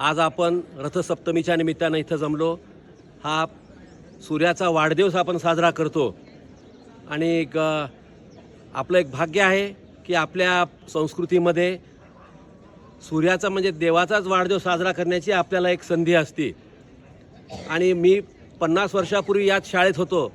आज आपण रथसप्तमीच्या निमित्तानं इथं जमलो. हा सूर्याचा वाढदिवस आपण साजरा करतो. आणि एक आपलं एक भाग्य आहे की आपल्या संस्कृतीमध्ये सूर्याचा म्हणजे देवाचाच वाढदिवस साजरा करण्याची आपल्याला एक संधी असते. आणि मी पन्नास वर्षापूर्वी याच शाळेत होतो.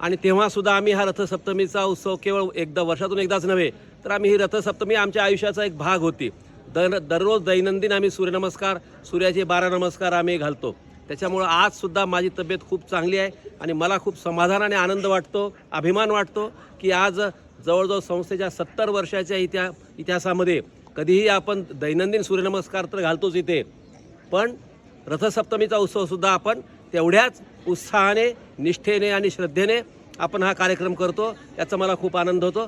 आणि तेव्हासुद्धा आम्ही हा रथसप्तमीचा उत्सव केवळ एकदा वर्षातून एकदाच नव्हे तर आम्ही ही रथसप्तमी आमच्या आयुष्याचा एक भाग होती. दर दररोज दैनंदिन आम्ही सूर्यनमस्कार सूर्याचे बारा नमस्कार आम्ही घालतो. त्याच्यामुळं आजसुद्धा माझी तब्येत खूप चांगली आहे आणि मला खूप समाधान आणि आनंद वाटतो अभिमान वाटतो की आज जवळजवळ संस्थेच्या सत्तर वर्षाच्या इतिहा इतिहासामध्ये कधीही आपण दैनंदिन सूर्यनमस्कार तर घालतोच इथे. पण रथसप्तमीचा उत्सवसुद्धा आपण तेवढ्याच उत्साहाने निष्ठेने आणि श्रद्धेने आपण हा कार्यक्रम करतो याचा मला खूप आनंद होतो.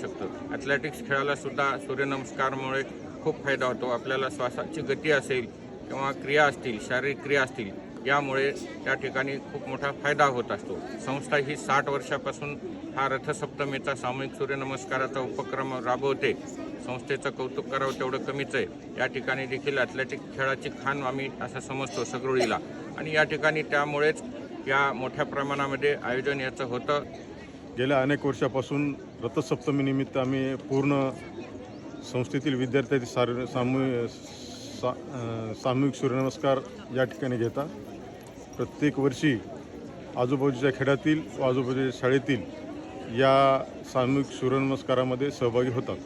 शकतो. ॲथलेटिक्स खेळाला सुद्धा सूर्यनमस्कारमुळे खूप फायदा होतो. आपल्याला श्वासाची गती असेल किंवा क्रिया असतील शारीरिक क्रिया असतील यामुळे त्या ठिकाणी खूप मोठा फायदा होत असतो. संस्था ही साठ वर्षापासून हा रथसप्तमीचा सामूहिक सूर्यनमस्काराचा उपक्रम राबवते. संस्थेचं कौतुक करावं तेवढं कमीच आहे. या ठिकाणी देखील ॲथलेटिक खेळाची खाण आम्ही असं समजतो सगरुळीला आणि या ठिकाणी त्यामुळेच या मोठ्या प्रमाणामध्ये आयोजन याचं होतं. गेल्या अनेक वर्षापासून रथसप्तमीनिमित्त आम्ही पूर्ण संस्थेतील विद्यार्थ्यांचे सार सामू सा सामूहिक सूर्यनमस्कार या ठिकाणी घेतात प्रत्येक वर्षी आजूबाजूच्या खेड्यातील व आजूबाजूच्या शाळेतील या सामूहिक सूर्यनमस्कारामध्ये सहभागी होतात.